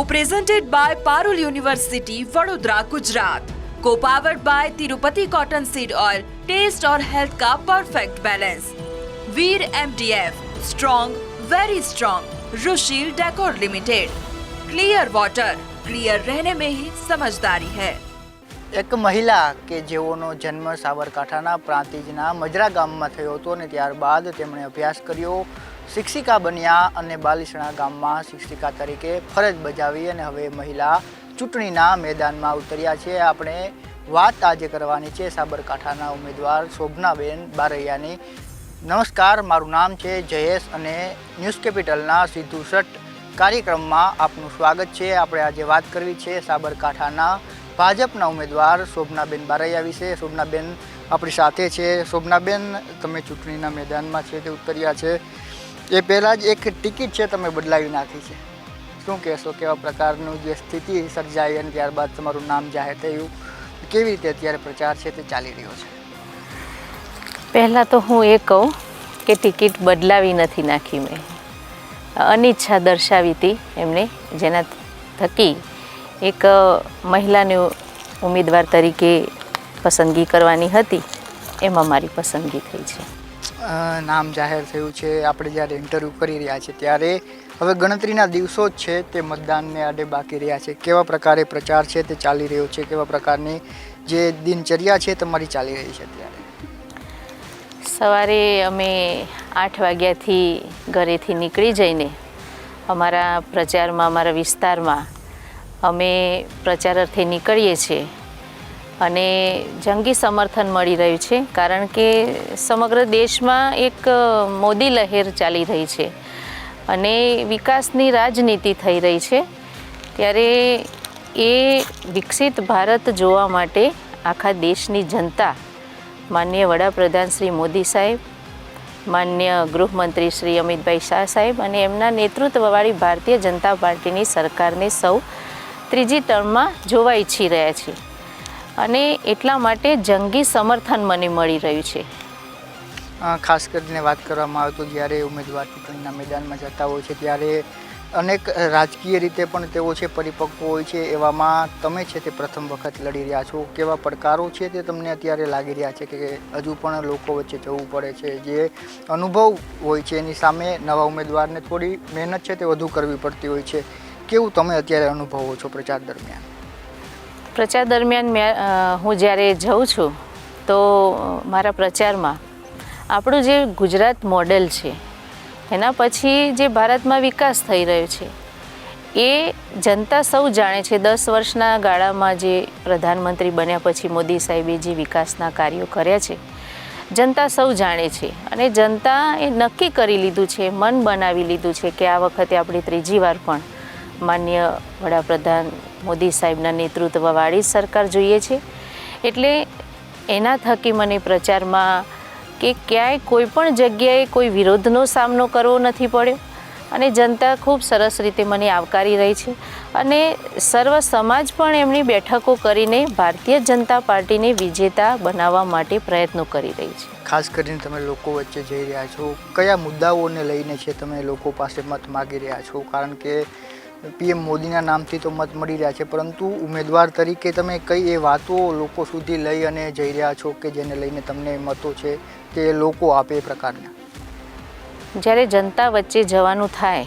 Co-presented by Parul University, Vadodara, Gujarat. Co-powered by Tirupati Cotton Seed Oil. Taste और health का perfect balance. Veer MDF, strong, very strong. Rushil decor limited. Clear water, clear रहने में ही समझदारी है. એક મહિલા કે જેઓનો જન્મ સાબરકાંઠાના પ્રાંતિજના મજરા ગામમાં થયો હતો અને ત્યારબાદ તેમણે અભ્યાસ કર્યો શિક્ષિકા બન્યા અને બાલિસણા ગામમાં શિક્ષિકા તરીકે ફરજ બજાવી અને હવે મહિલા ચૂંટણીના મેદાનમાં ઉતર્યા છે. આપણે વાત આજે કરવાની છે સાબરકાંઠાના ઉમેદવાર શોભનાબેન બારૈયાની. નમસ્કાર, મારું નામ છે જયેશ અને ન્યૂઝ કેપિટલના સીધું શટ કાર્યક્રમમાં આપનું સ્વાગત છે. આપણે આજે વાત કરવી છે સાબરકાંઠાના ભાજપના ઉમેદવાર શોભનાબેન બારૈયા વિશે. શોભનાબેન આપણી સાથે છે. શોભનાબેન, તમે ચૂંટણીના મેદાનમાં છે તે ઉતર્યા છે. એ પહેલાં જ એક ટિકિટ છે તમે બદલાવી નાખી છે. શું કહેશો? કેવા પ્રકારનું જે સ્થિતિ સર્જાઈ અને ત્યારબાદ તમારું નામ જાહેર થયું? કેવી રીતે અત્યારે પ્રચાર છે તે ચાલી રહ્યો છે? પહેલાં તો હું એ કહું કે ટિકિટ બદલાવી નથી નાખી મેં. અનિચ્છા દર્શાવી હતી એમને, જેના થકી એક મહિલાને ઉમેદવાર તરીકે પસંદગી કરવાની હતી. એમાં મારી પસંદગી થઈ છે. નામ જાહેર થયું છે. આપણે જ્યારે ઇન્ટરવ્યૂ કરી રહ્યા છીએ ત્યારે હવે ગણતરીના દિવસો જ છે તે મતદાનને આડે બાકી રહ્યા છે. કેવા પ્રકારે પ્રચાર છે તે ચાલી રહ્યો છે? કેવા પ્રકારની જે દિનચર્યા છે તમારી ચાલી રહી છે ત્યારે સવારે અમે આઠ વાગ્યાથી ઘરેથી નીકળી જઈને અમારા પ્રચારમાં, અમારા વિસ્તારમાં અમે પ્રચાર અર્થે નીકળીએ છીએ. અને જંગી સમર્થન મળી રહ્યું છે, કારણ કે સમગ્ર દેશમાં એક મોદી લહેર ચાલી રહી છે. અને વિકાસની રાજનીતિ થઈ રહી છે, ત્યારે એ વિકસિત ભારત જોવા માટે આખા દેશની જનતા માનનીય વડાપ્રધાન શ્રી મોદી સાહેબ, માન્ય ગૃહમંત્રી શ્રી અમિતભાઈ શાહ સાહેબ અને એમના નેતૃત્વવાળી ભારતીય જનતા પાર્ટીની સરકારને સૌ ત્રીજી ટર્મમાં જોવા ઈચ્છી રહ્યા છે અને એટલા માટે જંગી સમર્થન મને મળી રહ્યું છે. ખાસ કરીને વાત કરવામાં આવે તો જ્યારે ઉમેદવાર ચૂંટણીના મેદાનમાં જતા હોય છે, ત્યારે અનેક રાજકીય રીતે પણ તેઓ છે પરિપક્વ હોય છે, એવામાં તમે છે તે પ્રથમ વખત લડી રહ્યા છો. કેવા પડકારો છે તે તમને અત્યારે લાગી રહ્યા છે કે હજુ પણ લોકો વચ્ચે જવું પડે છે? જે અનુભવ હોય છે, એની સામે નવા ઉમેદવારને થોડી મહેનત છે તે વધુ કરવી પડતી હોય છે. કેવું તમે અત્યારે અનુભવો છો પ્રચાર દરમિયાન? પ્રચાર દરમિયાન મેં હું જ્યારે જઉં છું, તો મારા પ્રચારમાં આપણું જે ગુજરાત મોડેલ છે, એના પછી જે ભારતમાં વિકાસ થઈ રહ્યો છે, એ જનતા સૌ જાણે છે. દસ વર્ષના ગાળામાં જે પ્રધાનમંત્રી બન્યા પછી મોદી સાહેબે જે વિકાસના કાર્યો કર્યા છે, જનતા સૌ જાણે છે. અને જનતા એ નક્કી કરી લીધું છે, મન બનાવી લીધું છે કે આ વખતે આપણે ત્રીજી વાર પણ માન્ય વડાપ્રધાન મોદી સાહેબના નેતૃત્વવાળી સરકાર જોઈએ છે. એટલે એના થકી મને પ્રચારમાં કે ક્યાંય કોઈ પણ જગ્યાએ કોઈ વિરોધનો સામનો કરવો નથી પડ્યો. અને જનતા ખૂબ સરસ રીતે મને આવકારી રહી છે. અને સર્વ સમાજ પણ એમની બેઠકો કરીને ભારતીય જનતા પાર્ટીને વિજેતા બનાવવા માટે પ્રયત્નો કરી રહી છે. ખાસ કરીને તમે લોકો વચ્ચે જઈ રહ્યા છો. કયા મુદ્દાઓને લઈને છે તમે લોકો પાસે મત માગી રહ્યા છો? કારણ કે પીએમ મોદીના નામથી તો મત મળી રહ્યા છે, પરંતુ ઉમેદવાર તરીકે તમે કઈ એ વાતો લોકો સુધી લઈ અને જઈ રહ્યા છો કે જેને લઈને તમને મતો છે તે લોકો આપે એ પ્રકારના? જ્યારે જનતા વચ્ચે જવાનું થાય,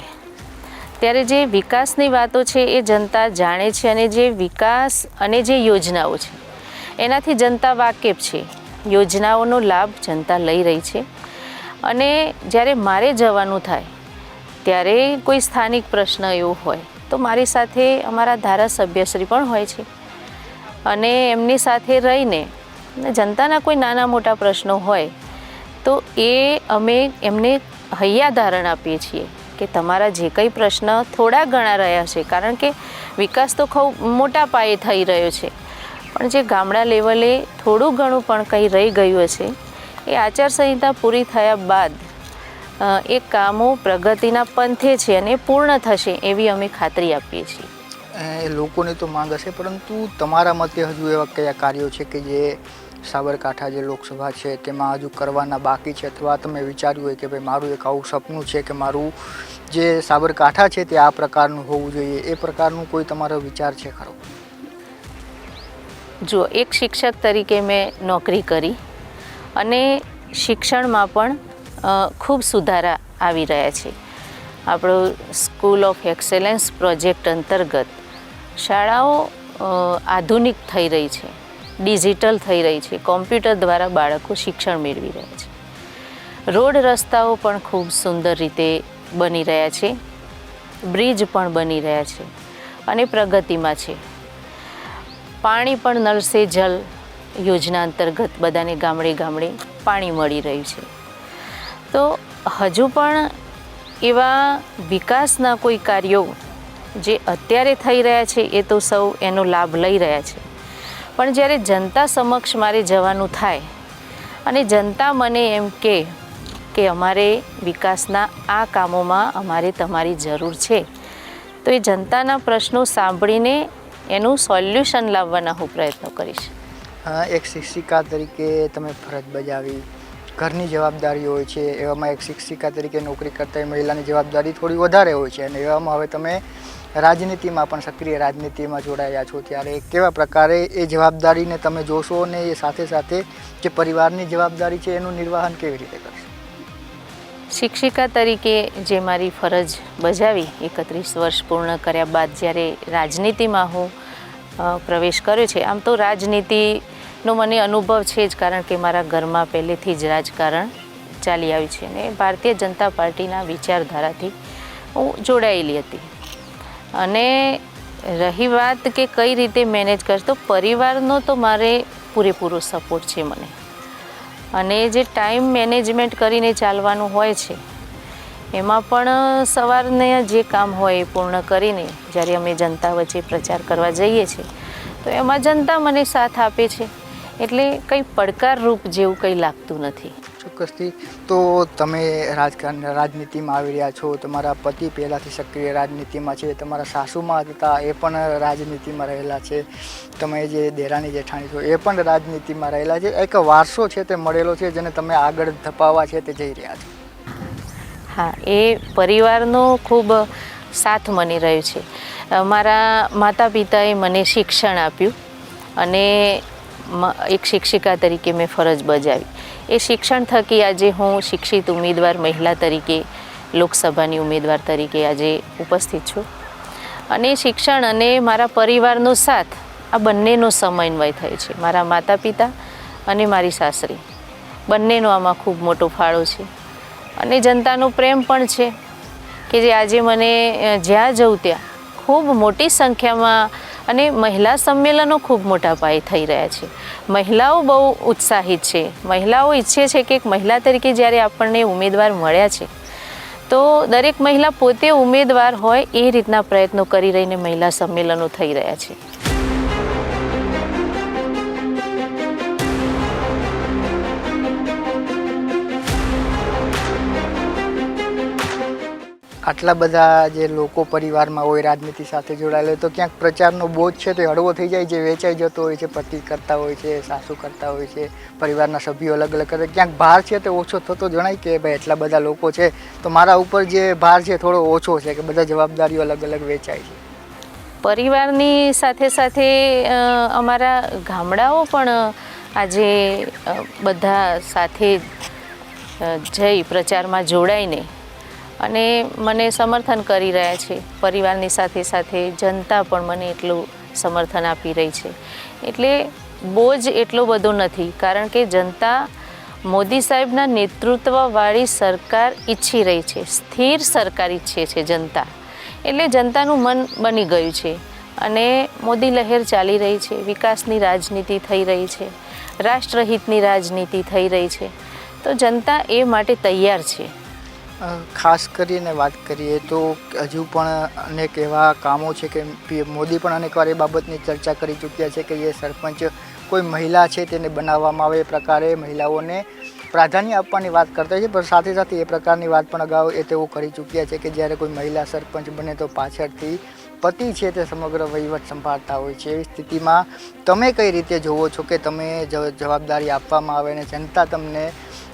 ત્યારે જે વિકાસની વાતો છે એ જનતા જાણે છે અને જે વિકાસ અને જે યોજનાઓ છે, એનાથી જનતા વાકેફ છે. યોજનાઓનો લાભ જનતા લઈ રહી છે. અને જ્યારે મારે જવાનું થાય, ત્યારે કોઈ સ્થાનિક પ્રશ્ન એવો હોય તો મારી સાથે અમારા ધારાસભ્યશ્રી પણ હોય છે. અને એમની સાથે રહીને જનતાના કોઈ નાના મોટા પ્રશ્નો હોય, તો એ અમે એમને હૈયા ધારણ આપીએ છીએ કે તમારા જે કંઈ પ્રશ્ન થોડા ઘણા રહ્યા છે, કારણ કે વિકાસ તો ખૂબ મોટા પાયે થઈ રહ્યો છે. પણ જે ગામડા લેવલે થોડું ઘણું પણ કંઈ રહી ગયું હશે, એ આચારસંહિતા પૂરી થયા બાદ એ કામો પ્રગતિના પંથે છે અને પૂર્ણ થશે એવી અમે ખાતરી આપીએ છીએ. લોકોની તો માંગ હશે પરંતુ તમારા મતે હજુ એવા કયા કાર્યો છે કે જે સાબરકાંઠા જે લોકસભા છે તેમાં હજુ કરવાના બાકી છે? અથવા તમે વિચાર્યું હોય કે ભાઈ મારું એક આવું સપનું છે કે મારું જે સાબરકાંઠા છે તે આ પ્રકારનું હોવું જોઈએ એ પ્રકારનું કોઈ તમારો વિચાર છે ખરો? જો એક શિક્ષક તરીકે મેં નોકરી કરી અને શિક્ષણમાં પણ ખૂબ સુધારા આવી રહ્યા છે. આપણો સ્કૂલ ઓફ એક્સેલન્સ પ્રોજેક્ટ અંતર્ગત શાળાઓ આધુનિક થઈ રહી છે. ડિજિટલ થઈ રહી છે. કોમ્પ્યુટર દ્વારા બાળકો શિક્ષણ મેળવી રહ્યા છે. રોડ રસ્તાઓ પણ ખૂબ સુંદર રીતે બની રહ્યા છે. બ્રિજ પણ બની રહ્યા છે અને પ્રગતિમાં છે. પાણી પણ નળ સે જલ યોજના અંતર્ગત બધાને ગામડે ગામડે પાણી મળી રહ્યું છે. તો હજુ પણ એવા વિકાસના કોઈ કાર્યો જે અત્યારે થઈ રહ્યા છે એ તો સૌ એનો લાભ લઈ રહ્યા છે. પણ જ્યારે જનતા સમક્ષ મારે જવાનું થાય અને જનતા મને એમ કે કે અમારે વિકાસના આ કામોમાં અમારે તમારી જરૂર છે, તો એ જનતાના પ્રશ્નો સાંભળીને એનું સોલ્યુશન લાવવાના હું પ્રયત્નો કરીશ. એક શિક્ષિકા તરીકે તમે ફરજ બજાવી ઘરની જવાબદારી હોય છે, એવામાં એક શિક્ષિકા તરીકે નોકરી કરતા મહિલાની જવાબદારી થોડી વધારે હોય છે અને એવામાં હવે તમે રાજનીતિમાં પણ સક્રિય રાજનીતિમાં જોડાયા છો ત્યારે કેવા પ્રકારે એ જવાબદારીને તમે જોશો અને એ સાથે સાથે જે પરિવારની જવાબદારી છે એનું નિર્વાહન કેવી રીતે કરશો? શિક્ષિકા તરીકે જે મારી ફરજ બજાવી, એકત્રીસ વર્ષ પૂર્ણ કર્યા બાદ જ્યારે રાજનીતિમાં હું પ્રવેશ કર્યો છે, આમ તો રાજનીતિનો મને અનુભવ છે જ કારણ કે મારા ઘરમાં પહેલેથી જ રાજકારણ ચાલી આવ્યું છે અને ભારતીય જનતા પાર્ટીના વિચારધારાથી હું જોડાયેલી હતી. અને રહી વાત કે કઈ રીતે મેનેજ કરશ, તો પરિવારનો તો મારે પૂરેપૂરો સપોર્ટ છે મને. અને જે ટાઈમ મેનેજમેન્ટ કરીને ચાલવાનું હોય છે, એમાં પણ સવારને જે કામ હોય એ પૂર્ણ કરીને જ્યારે અમે જનતા વચ્ચે પ્રચાર કરવા જઈએ છીએ, તો એમાં જનતા મને સાથ આપે છે. એટલે કંઈ પડકારરૂપ જેવું કંઈ લાગતું નથી. ચોક્કસથી. તો તમે રાજકારણ રાજનીતિમાં આવી રહ્યા છો તમારા પતિ પહેલાંથી સક્રિય રાજનીતિમાં છે તમારા સાસુમાં હતા એ પણ રાજનીતિમાં રહેલા છે. તમે જે દેરાણી જેઠાણી છો એ પણ રાજનીતિમાં રહેલા છે. એક વારસો છે તે મળેલો છે જેને તમે આગળ ધપાવવા છે તે જઈ રહ્યા છો. હા એ પરિવારનો ખૂબ સાથ મળી રહ્યો છે. મારા માતા પિતાએ મને શિક્ષણ આપ્યું અને એક શિક્ષિકા તરીકે મેં ફરજ બજાવી. એ શિક્ષણ થકી આજે હું શિક્ષિત ઉમેદવાર મહિલા તરીકે, લોકસભાની ઉમેદવાર તરીકે આજે ઉપસ્થિત છું. અને શિક્ષણ અને મારા પરિવારનો સાથ આ બંનેનો સમન્વય થાય છે. મારા માતા પિતા અને મારી સાસરી. બંનેનો આમાં ખૂબ મોટો ફાળો છે. અને જનતાનો પ્રેમ પણ છે કે જે આજે મને જ્યાં જઉં ત્યાં ખૂબ મોટી સંખ્યામાં અને મહિલા સંમેલનો ખૂબ મોટા પાયે થઈ રહ્યા છે. મહિલાઓ બહુ ઉત્સાહિત છે. મહિલાઓ ઈચ્છે છે કે એક મહિલા તરીકે જ્યારે આપણને ઉમેદવાર મળ્યા છે, તો દરેક મહિલા પોતે ઉમેદવાર હોય એ રીતના પ્રયત્નો કરી રહીને મહિલા સંમેલનો થઈ રહ્યા છે. આટલા બધા જે લોકો પરિવારમાં હોય, રાજનીતિ સાથે જોડાયેલા હોય, તો ક્યાંક પ્રચારનો બોજ છે તે હળવો થઈ જાય જે વેચાઈ જતો હોય છે, પતિ કરતા હોય છે, સાસુ કરતા હોય છે, પરિવારના સભ્યો અલગ અલગ કરે. ક્યાંક ભાર છે તે ઓછો થતો જણાય કે ભાઈ એટલા બધા લોકો છે. તો મારા ઉપર જે ભાર છે થોડો ઓછો છે કે બધા જવાબદારીઓ અલગ અલગ વેચાય છે. પરિવારની સાથે સાથે અમારા ગામડાઓ પણ આજે બધા સાથે જઈ પ્રચારમાં જોડાઈને અને મને સમર્થન કરી રહ્યા છે. પરિવારની સાથે સાથે જનતા પણ મને એટલું સમર્થન આપી રહી છે. એટલે બોજ એટલો બધો નથી, કારણ કે જનતા મોદી સાહેબના નેતૃત્વવાળી સરકાર ઈચ્છી રહી છે. સ્થિર સરકાર ઈચ્છે છે જનતા. એટલે જનતાનું મન બની ગયું છે. અને મોદી લહેર ચાલી રહી છે. વિકાસની રાજનીતિ થઈ રહી છે. રાષ્ટ્રહિતની રાજનીતિ થઈ રહી છે. તો જનતા એ માટે તૈયાર છે. ખાસ કરીને વાત કરીએ તો હજુ પણ અનેક એવા કામો છે કે મોદી પણ અનેકવાર એ બાબતની ચર્ચા કરી ચૂક્યા છે કે એ સરપંચ કોઈ મહિલા છે તેને બનાવવામાં આવે એ પ્રકારે મહિલાઓને પ્રાધાન્ય આપવાની વાત કરતા છે, પણ સાથે સાથે એ પ્રકારની વાત પણ અગાઉ એ તેઓ કરી ચૂક્યા છે કે જ્યારે કોઈ મહિલા સરપંચ બને તો પાછળથી પતિ છે તે સમગ્ર વહીવટ સંભાળતા હોય છે. એવી સ્થિતિમાં તમે કઈ રીતે જોવો છો કે તમે જવાબદારી આપવામાં આવે અને જનતા તમને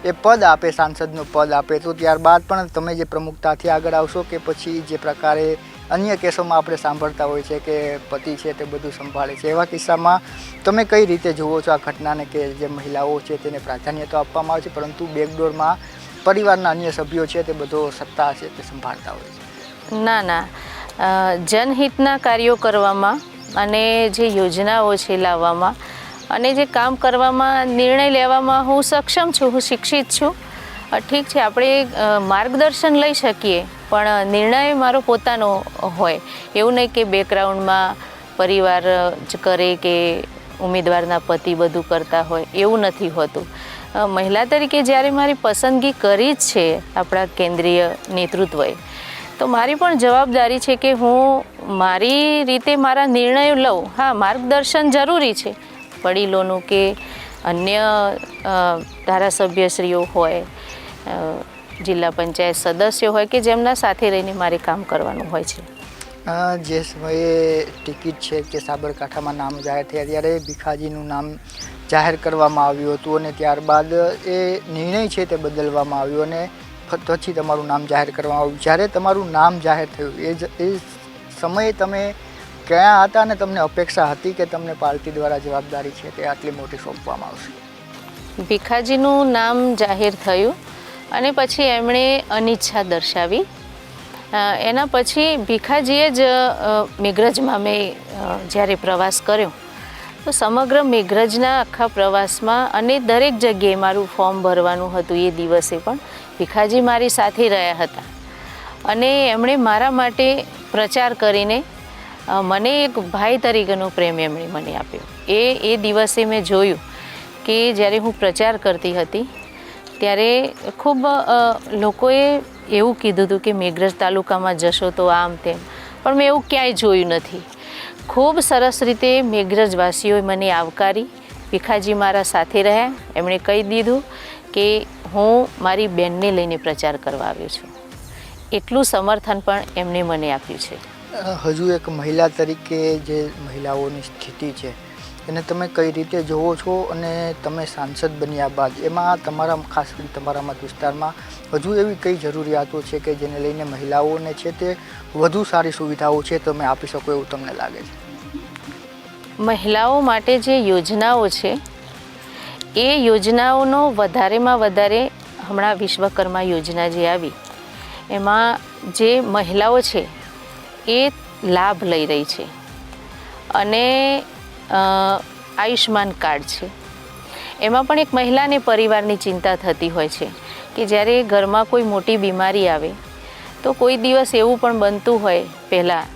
એ પદ આપે, સાંસદનું પદ આપે? તો ત્યારબાદ પણ તમે જે પ્રમુખતાથી આગળ આવશો કે પછી જે પ્રકારે અન્ય કેસોમાં આપણે સાંભળતા હોય છે કે પતિ છે તે બધું સંભાળે છે, એવા કિસ્સામાં તમે કઈ રીતે જુઓ છો આ ઘટનાને કે જે મહિલાઓ છે તેને પ્રાધાન્ય તો આપવામાં આવે છે, પરંતુ બેકડોરમાં પરિવારના અન્ય સભ્યો છે તે બધો સત્તા છે તે સંભાળતા હોય છે? ના ના. જનહિતના કાર્યો કરવામાં અને જે યોજનાઓ છે લાવવામાં અને જે કામ કરવામાં નિર્ણય લેવામાં હું સક્ષમ છું, હું શિક્ષિત છું. ઠીક છે, આપણે માર્ગદર્શન લઈ શકીએ, પણ નિર્ણય મારો પોતાનો હોય. એવું નહીં કે બેકગ્રાઉન્ડમાં પરિવાર જ કરે કે ઉમેદવારના પતિ બધું કરતા હોય, એવું નથી હોતું. મહિલા તરીકે જ્યારે મારી પસંદગી કરી જ છે આપણા કેન્દ્રીય નેતૃત્વએ તો મારી પણ જવાબદારી છે કે હું મારી રીતે મારા નિર્ણયો લઉં. હા, માર્ગદર્શન જરૂરી છે. વડીલોનું કે અન્ય ધારાસભ્યશ્રીઓ હોય જિલ્લા પંચાયત સદસ્યો હોય કે જેમના સાથે રહીને મારે કામ કરવાનું હોય છે. જે સમયે ટિકિટ છે કે સાબરકાંઠામાં નામ જાહેર થયા ત્યારે ભીખાજીનું નામ જાહેર કરવામાં આવ્યું હતું અને ત્યારબાદ એ નિર્ણય છે તે બદલવામાં આવ્યો અને ફ- પછી તમારું નામ જાહેર કરવામાં આવ્યું. જ્યારે તમારું નામ જાહેર થયું, એ જ એ સમયે તમે ક્યાં હતા અને તમને અપેક્ષા હતી કે તમને પાર્ટી દ્વારા જવાબદારી છે તે આટલી મોટી સોંપવામાં આવશે? ભીખાજીનું નામ જાહેર થયું અને પછી એમણે અનિચ્છા દર્શાવી. એના પછી ભીખાજીએ જ મેઘરજમાં મેં જ્યારે પ્રવાસ કર્યો તો સમગ્ર મેઘરજના આખા પ્રવાસમાં અને દરેક જગ્યાએ મારું ફોર્મ ભરવાનું હતું એ દિવસે પણ ભીખાજી મારી સાથે રહ્યા હતા. અને એમણે મારા માટે પ્રચાર કરીને મને એક ભાઈ તરીકેનો પ્રેમ એમણે મને આપ્યો. એ એ દિવસે મેં જોયું કે જ્યારે હું પ્રચાર કરતી હતી, ત્યારે ખૂબ લોકોએ એવું કીધું હતું કે મેઘરજ તાલુકામાં જશો તો આમ તેમ. પણ મેં એવું ક્યાંય જોયું નથી. ખૂબ સરસ રીતે મેઘરજવાસીઓએ મને આવકારી. ભીખાજી મારા સાથે રહ્યા એમણે કહી દીધું કે હું મારી બેનને લઈને પ્રચાર કરવા આવ્યો છું. એટલું સમર્થન પણ એમણે મને આપ્યું છે. હજુ એક મહિલા તરીકે જે મહિલાઓની સ્થિતિ છે, એને તમે કઈ રીતે જોવો છો અને તમે સાંસદ બન્યા બાદ? એમાં તમારા, ખાસ કરીને તમારા મત વિસ્તારમાં હજુ એવી કઈ જરૂરિયાતો છે કે જેને લઈને મહિલાઓને છે તે વધુ સારી સુવિધાઓ છે તમે આપી શકો એવું તમને લાગે છે? મહિલાઓ માટે જે યોજનાઓ છે, એ યોજનાઓનો વધારેમાં વધારે હમણાં વિશ્વકર્મા યોજના જે આવી, એમાં જે મહિલાઓ છે, એ લાભ લઈ રહી છે. અને આયુષ્યમાન કાર્ડ છે. એમાં પણ એક મહિલાને પરિવારની ચિંતા થતી હોય છે કે જ્યારે ઘરમાં કોઈ મોટી બીમારી આવે, તો કોઈ દિવસ એવું પણ બનતું હોય પહેલાં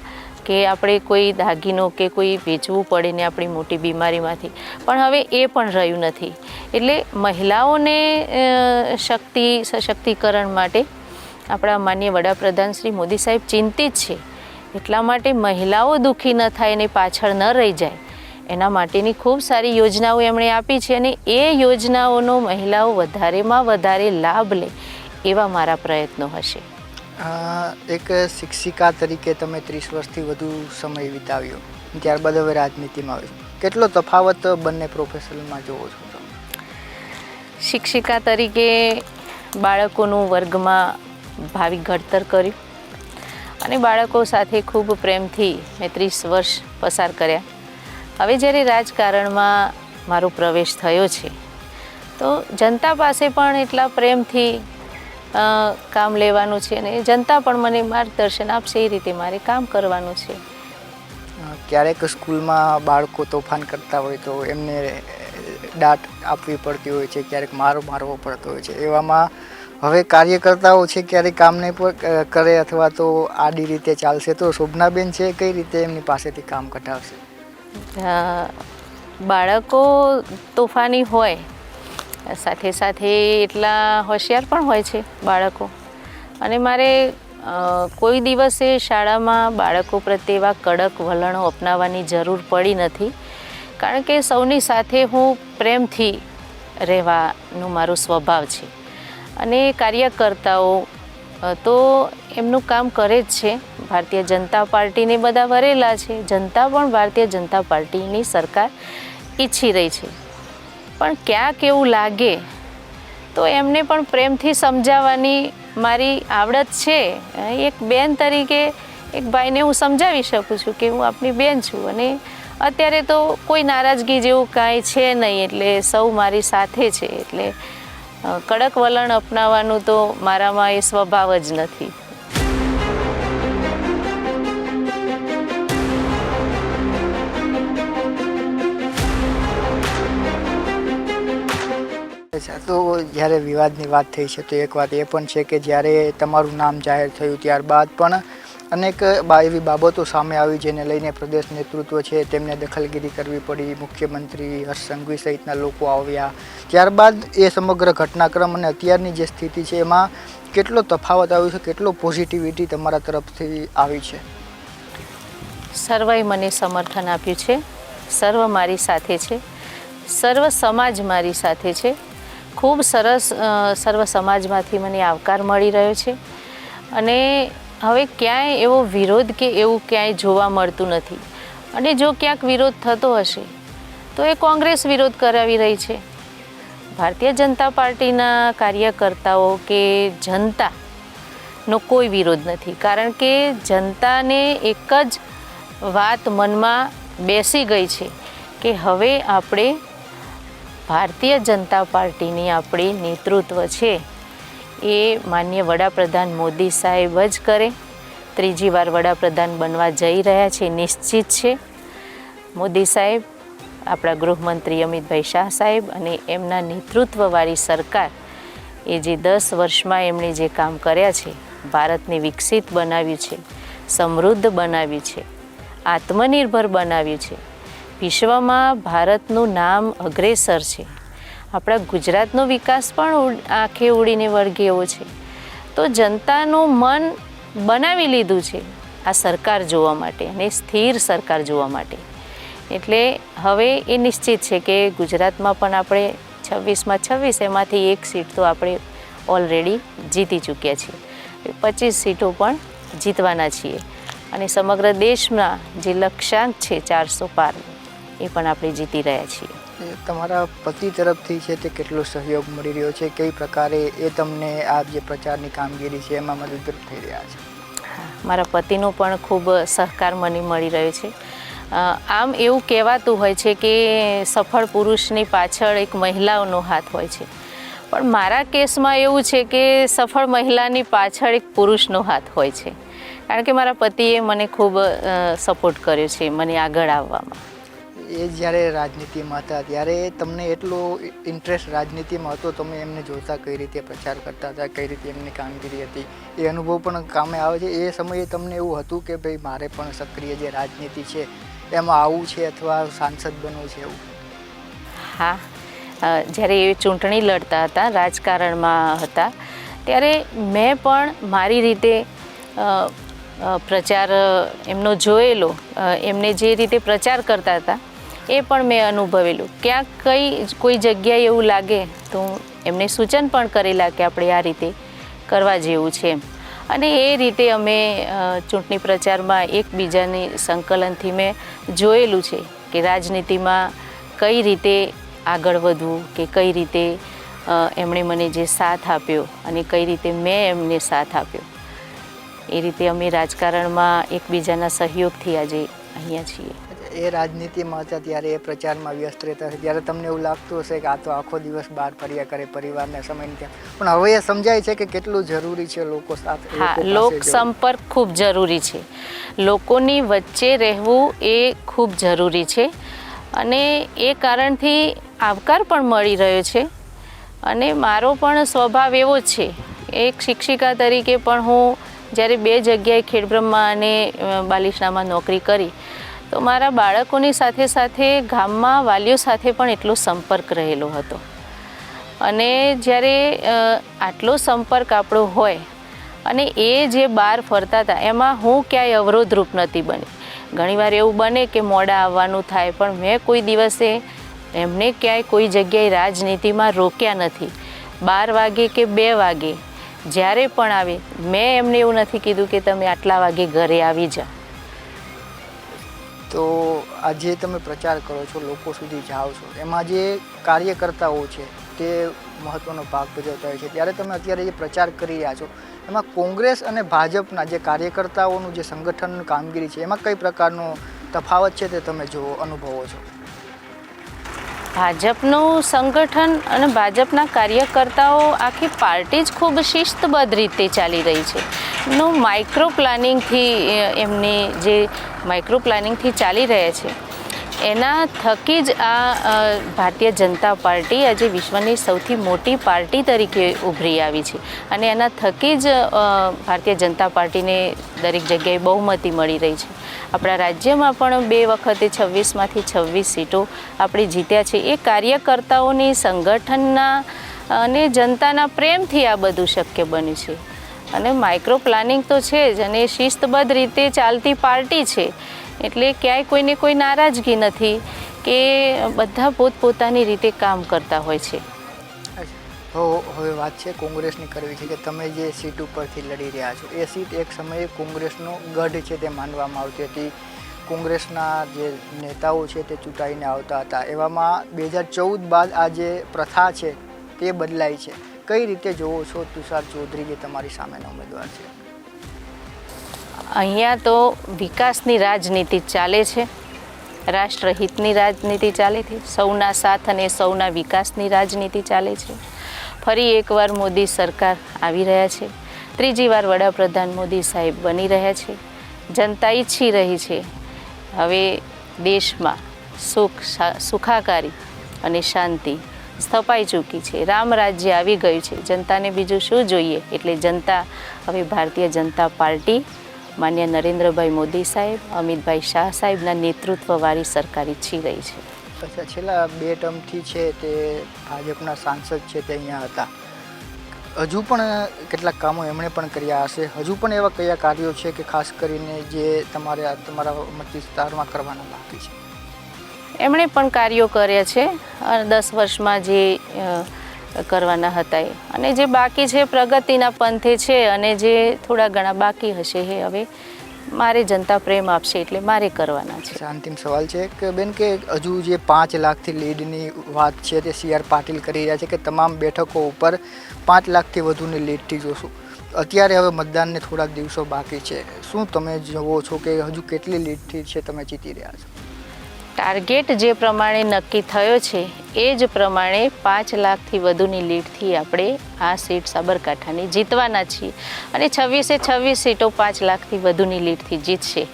કે આપણે કોઈ દાગીનો કે કોઈ વેચવું પડે ને આપણી મોટી બીમારીમાંથી. પણ હવે એ પણ રહ્યું નથી. એટલે મહિલાઓને શક્તિ, સશક્તિકરણ માટે આપણા માન્ય વડાપ્રધાન શ્રી મોદી સાહેબ ચિંતિત છે. એટલા માટે મહિલાઓ દુઃખી ન થાય અને પાછળ ન રહી જાય. એના માટેની ખૂબ સારી યોજનાઓ એમણે આપી છે અને એ યોજનાઓનો મહિલાઓ વધારેમાં વધારે લાભ લે એવા મારા પ્રયત્નો હશે. એક શિક્ષિકા તરીકે તમે ત્રીસ વર્ષથી વધુ સમય વિતાવ્યો. ત્યારબાદ હવે રાજનીતિમાં આવ્યો. કેટલો તફાવત બંને પ્રોફેશનમાં જોવો છો તમે? શિક્ષિકા તરીકે બાળકોનું વર્ગમાં ભાવિ ઘડતર કર્યું અને બાળકો સાથે ખૂબ પ્રેમથી મેં ત્રીસ વર્ષ પસાર કર્યા. હવે જ્યારે રાજકારણમાં મારો પ્રવેશ થયો છે, તો જનતા પાસે પણ એટલા પ્રેમથી કામ લેવાનું છે અને જનતા પણ મને માર્ગદર્શન આપશે એ રીતે મારે કામ કરવાનું છે. ક્યારેક સ્કૂલમાં બાળકો તોફાન કરતા હોય તો એમને દાટ આપવી પડતી હોય છે ક્યારેક મારો મારવો પડતો હોય છે. એવામાં હવે કાર્યકર્તાઓ છે ક્યારેક કામ નહીં કરે અથવા તો આડી રીતે ચાલશે તો શોભનાબેન છે કઈ રીતે એમની પાસેથી કામ કઢાવશે? બાળકો તોફાની હોય સાથે સાથે એટલા હોશિયાર પણ હોય છે બાળકો. અને મારે કોઈ દિવસે શાળામાં બાળકો પ્રત્યે એવા કડક વલણો અપનાવવાની જરૂર પડી નથી. કારણ કે સૌની સાથે હું પ્રેમથી રહેવાનું મારો સ્વભાવ છે. અને કાર્યકર્તાઓ તો એમનું કામ કરે જ છે. ભારતીય જનતા પાર્ટીને બધા વરેલા છે. જનતા પણ ભારતીય જનતા પાર્ટીની સરકાર ઈચ્છી રહી છે. પણ ક્યાંક એવું લાગે, તો એમને પણ પ્રેમથી સમજાવવાની મારી આવડત છે. એક બેન તરીકે એક ભાઈને હું સમજાવી શકું છું કે હું આપની બેન છું અને અત્યારે તો કોઈ નારાજગી જેવું કાંઈ છે નહીં, એટલે સૌ મારી સાથે છે, એટલે કડક વલણ અપનાવવાનું તો મારામાં એ સ્વભાવ જ નથી. અચ્છા તો જ્યારે વિવાદની વાત થઈ છે, તો એક વાત એ પણ છે કે જ્યારે તમારું નામ જાહેર થયું ત્યારબાદ પણ અનેક એવી બાબતો સામે આવી જેને લઈને પ્રદેશ નેતૃત્વ છે, તેમને દખલગીરી કરવી પડી, મુખ્યમંત્રી હર્ષ સંઘવી સહિતના લોકો આવ્યા. ત્યારબાદ એ સમગ્ર ઘટનાક્રમ અને અત્યારની જે સ્થિતિ છે, એમાં કેટલો તફાવત આવ્યો છે, કેટલો પોઝિટિવિટી તમારા તરફથી આવી છે? સર્વએ મને સમર્થન આપ્યું છે. સર્વ મારી સાથે છે. સર્વ સમાજ મારી સાથે છે. ખૂબ સરસ સર્વ સમાજમાંથી મને આવકાર મળી રહ્યો છે. અને હવે ક્યાંય એવો વિરોધ કે એવું ક્યાંય જોવા મળતું નથી. અને જો ક્યાંક વિરોધ થતો હશે, તો એ કોંગ્રેસ વિરોધ કરાવી રહી છે. ભારતીય જનતા પાર્ટીના કાર્યકર્તાઓ કે જનતાનો કોઈ વિરોધ નથી. કારણ કે જનતાને એક જ વાત મનમાં બેસી ગઈ છે કે હવે આપણે ભારતીય જનતા પાર્ટીની આપણી નેતૃત્વ છે. એ માન્ય વડાપ્રધાન મોદી સાહેબ જ કરે. ત્રીજી વાર વડાપ્રધાન બનવા જઈ રહ્યા છે, નિશ્ચિત છે. મોદી સાહેબ, આપણા ગૃહમંત્રી અમિતભાઈ શાહ સાહેબ અને એમના નેતૃત્વવાળી સરકાર એ જે દસ વર્ષમાં એમણે જે કામ કર્યા છે, ભારતને વિકસિત બનાવ્યું છે, સમૃદ્ધ બનાવ્યું છે, આત્મનિર્ભર બનાવ્યું છે વિશ્વમાં ભારતનું નામ અગ્રેસર છે. આપણા ગુજરાતનો વિકાસ પણ આંખે ઉડીને વળગે એવો છે. તો જનતાનું મન બનાવી લીધું છે આ સરકાર જોવા માટે અને સ્થિર સરકાર જોવા માટે. એટલે હવે એ નિશ્ચિત છે કે ગુજરાતમાં પણ આપણે છવ્વીસમાં છવ્વીસ એમાંથી એક સીટ તો આપણે ઓલરેડી જીતી ચૂક્યા છીએ. પચીસ સીટો પણ જીતવાના છીએ. અને સમગ્ર દેશમાં જે લક્ષ્યાંક છે ચારસો પાર એ પણ આપણે જીતી રહ્યા છીએ. તમારા પતિ તરફથી છે તે કેટલો સહયોગ મળી રહ્યો છે? કઈ પ્રકારે એ તમને આ જે પ્રચારની કામગીરી છે એમાં મદદરૂપ થઈ રહ્યા છે? મારા પતિનો પણ ખૂબ સહકાર મને મળી રહ્યો છે. આમ એવું કહેવાતું હોય છે કે સફળ પુરુષની પાછળ એક મહિલાઓનો હાથ હોય છે. પણ મારા કેસમાં એવું છે કે સફળ મહિલાની પાછળ એક પુરુષનો હાથ હોય છે. કારણ કે મારા પતિએ મને ખૂબ સપોર્ટ કર્યો છે મને આગળ આવવામાં. એ જ્યારે રાજનીતિમાં હતા, ત્યારે તમને એટલો ઇન્ટરેસ્ટ રાજનીતિમાં હતો, તમે એમને જોતા કઈ રીતે પ્રચાર કરતા હતા, કઈ રીતે એમની કામગીરી હતી, એ અનુભવ પણ કામે આવે છે. એ સમયે તમને એવું હતું કે ભાઈ મારે પણ સક્રિય જે રાજનીતિ છે, એમાં આવવું છે અથવા સાંસદ બનવું છે એવું? હા. જ્યારે એ ચૂંટણી લડતા હતા, રાજકારણમાં હતા, ત્યારે મેં પણ મારી રીતે પ્રચાર એમનો જોયેલો એમને જે રીતે પ્રચાર કરતા હતા એ પણ મેં અનુભવેલું. ક્યાંક કઈ, કોઈ જગ્યાએ એવું લાગે તો એમને સૂચન પણ કરેલા કે આપણે આ રીતે કરવા જેવું છે અને એ રીતે અમે ચૂંટણી પ્રચારમાં એકબીજાની સંકલનથી મેં જોયેલું છે કે રાજનીતિમાં કઈ રીતે આગળ વધવું કે કઈ રીતે એમણે મને જે સાથ આપ્યો અને કઈ રીતે મેં એમને સાથ આપ્યો. એ રીતે અમે રાજકારણમાં એકબીજાના સહયોગથી આજે અહીંયા છીએ. એ રાજનીતિમાં હતા ત્યારે એ પ્રચારમાં વ્યસ્ત રહેતા હતા ત્યારે તમને એવું લાગતું હશે કે આ તો આખો દિવસ બહાર ફર્યા કરે પરિવારને સમય નથી પણ હવે એ સમજાય છે કે કેટલું જરૂરી છે લોકો સાથે હા લોક સંપર્ક ખૂબ જરૂરી છે. લોકોની વચ્ચે રહેવું એ ખૂબ જરૂરી છે. અને એ કારણથી આવકાર પણ મળી રહ્યો છે. અને મારો પણ સ્વભાવ એવો જ છે. એક શિક્ષિકા તરીકે પણ હું જ્યારે બે જગ્યાએ ખેડબ્રહ્મા અને બાલિશનામાં નોકરી કરી તો મારા બાળકોની સાથે સાથે ગામમાં વાલીઓ સાથે પણ એટલો સંપર્ક રહેલો હતો. અને જ્યારે આટલો સંપર્ક આપણો હોય અને એ જે બહાર ફરતા હતા, એમાં હું ક્યાંય અવરોધરૂપ નથી બની. ઘણીવાર એવું બને કે મોડા આવવાનું થાય, પણ મેં કોઈ દિવસે એમને ક્યાંય કોઈ જગ્યાએ રાજનીતિમાં રોક્યા નથી. બાર વાગે કે બે વાગે, જ્યારે પણ આવે, મેં એમને એવું નથી કીધું કે તમે આટલા વાગે ઘરે આવી જાઓ. તો આજે તમે પ્રચાર કરો છો, લોકો સુધી જાઓ છો, એમાં જે કાર્યકર્તાઓ છે, તે મહત્વનો ભાગ ભજવતા હોય છે. ત્યારે તમે અત્યારે જે પ્રચાર કરી રહ્યા છો, એમાં કોંગ્રેસ અને ભાજપના જે કાર્યકર્તાઓનું જે સંગઠનની કામગીરી છે, એમાં કઈ પ્રકારનો તફાવત છે તે તમે જો અનુભવો છો? ભાજપનું સંગઠન અને ભાજપના કાર્યકર્તાઓ આખી પાર્ટી જ ખૂબ શિસ્તબદ્ધ રીતે ચાલી રહી છે. નું માઇક્રો પ્લાનિંગથી એમની જે માઇક્રો પ્લાનિંગથી ચાલી રહ્યા છે. એના થકી જ આ ભારતીય જનતા પાર્ટી આજે વિશ્વની સૌથી મોટી પાર્ટી તરીકે ઉભરી આવી છે. અને એના થકી જ ભારતીય જનતા પાર્ટીને દરેક જગ્યાએ બહુમતી મળી રહી છે. આપણા રાજ્યમાં પણ બે વખતે છવ્વીસમાંથી છવ્વીસ સીટો આપણે જીત્યા છે. એ કાર્યકર્તાઓની સંગઠનના, અને જનતાના પ્રેમથી આ બધું શક્ય બન્યું છે. અને માઇક્રો પ્લાનિંગ તો છે જ અને શિસ્તબદ્ધ રીતે ચાલતી પાર્ટી છે. એટલે ક્યાંય કોઈને કોઈ નારાજગી નથી કે બધા પોતપોતાની રીતે કામ કરતા હોય છે. તો હવે વાત છે કોંગ્રેસની કરવી છે કે તમે જે સીટ ઉપરથી લડી રહ્યા છો, એ સીટ એક સમયે કોંગ્રેસનો ગઢ છે તે માનવામાં આવતી હતી. કોંગ્રેસના જે નેતાઓ છે તે ચૂંટાઈને આવતા હતા. એવામાં બે હજાર ચૌદ બાદ આ જે પ્રથા છે તે બદલાઈ છે. કઈ રીતે જોવો છો તુષાર ચૌધરી જે તમારી સામેનો ઉમેદવાર છે? અહીંયા તો વિકાસની રાજનીતિ ચાલે છે. રાષ્ટ્રહિતની રાજનીતિ ચાલે છે. સૌના સાથ અને સૌના વિકાસની રાજનીતિ ચાલે છે. ફરી એકવાર મોદી સરકાર આવી રહ્યા છે. ત્રીજી વાર વડાપ્રધાન મોદી સાહેબ બની રહ્યા છે. જનતા ઈચ્છી રહી છે. હવે દેશમાં સુખ સુખાકારી અને શાંતિ સ્થપાઈ ચૂકી છે. રામ રાજ્ય આવી ગયું છે. જનતાને બીજું શું જોઈએ? એટલે જનતા, હવે ભારતીય જનતા પાર્ટી માન્ય નરેન્દ્રભાઈ મોદી સાહેબ અમિતભાઈ શાહ સાહેબના નેતૃત્વવાળી સરકારી ઈચ્છી રહી છે. પછી છેલ્લા બે ટર્મથી છે તે ભાજપના સાંસદ છે તે અહીંયા હતા. હજુ પણ કેટલાક કામો એમણે પણ કર્યા હશે. હજુ પણ એવા કયા કાર્યો છે કે ખાસ કરીને જે તમારે તમારા મત વિસ્તારમાં કરવાના બાકી છે? એમણે પણ કાર્યો કર્યા છે. દસ વર્ષમાં જે કરવાના હતા અને જે બાકી છે પ્રગતિના પંથે છે અને જે થોડા ઘણા બાકી હશે એ હવે મારે જનતા પ્રેમ આપશે એટલે મારે કરવાના છે. અંતિમ સવાલ છે કે બેન કે હજુ જે પાંચ લાખથી લીડની વાત છે તે સી આર પાટીલ કરી રહ્યા છે કે તમામ બેઠકો ઉપર પાંચ લાખથી વધુની લીડથી જોશું? અત્યારે હવે મતદાનને થોડાક દિવસો બાકી છે. શું તમે જોવો છો કે હજુ કેટલી લીડથી છે તમે જીતી રહ્યા છો? ટાર્ગેટ જે પ્રમાણે નક્કી થયો છે, એ જ પ્રમાણે પાંચ લાખથી વધુની લીડથી આપણે આ સીટ સાબરકાંઠાની જીતવાના છીએ. અને છવ્વીસે છવ્વીસ સીટો પાંચ લાખથી વધુની લીડથી જીતશે.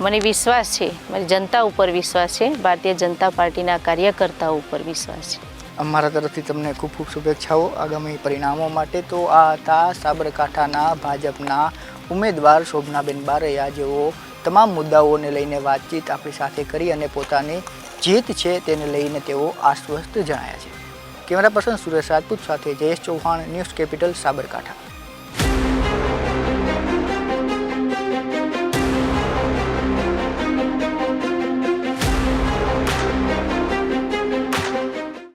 મને વિશ્વાસ છે, મારી જનતા ઉપર વિશ્વાસ છે, ભારતીય જનતા પાર્ટીના કાર્યકર્તાઓ ઉપર વિશ્વાસ છે. અમારા તરફથી તમને ખૂબ ખૂબ શુભેચ્છાઓ. આગામી પરિણામો માટે તો આ હતા સાબરકાંઠાના ભાજપના ઉમેદવાર શોભનાબેન બારૈયા જેઓ તમામ મુદ્દાઓને લઈને વાતચીત આપણી સાથે કરી અને પોતાની જીત છે તેને લઈને તેઓ આશ્વસ્ત જણાયા છે. કેમેરા પર્સન સુરેશ રાજપૂત સાથે જયેશ ચૌહાણ, ન્યૂઝ કેપિટલ સાબરકાંઠા.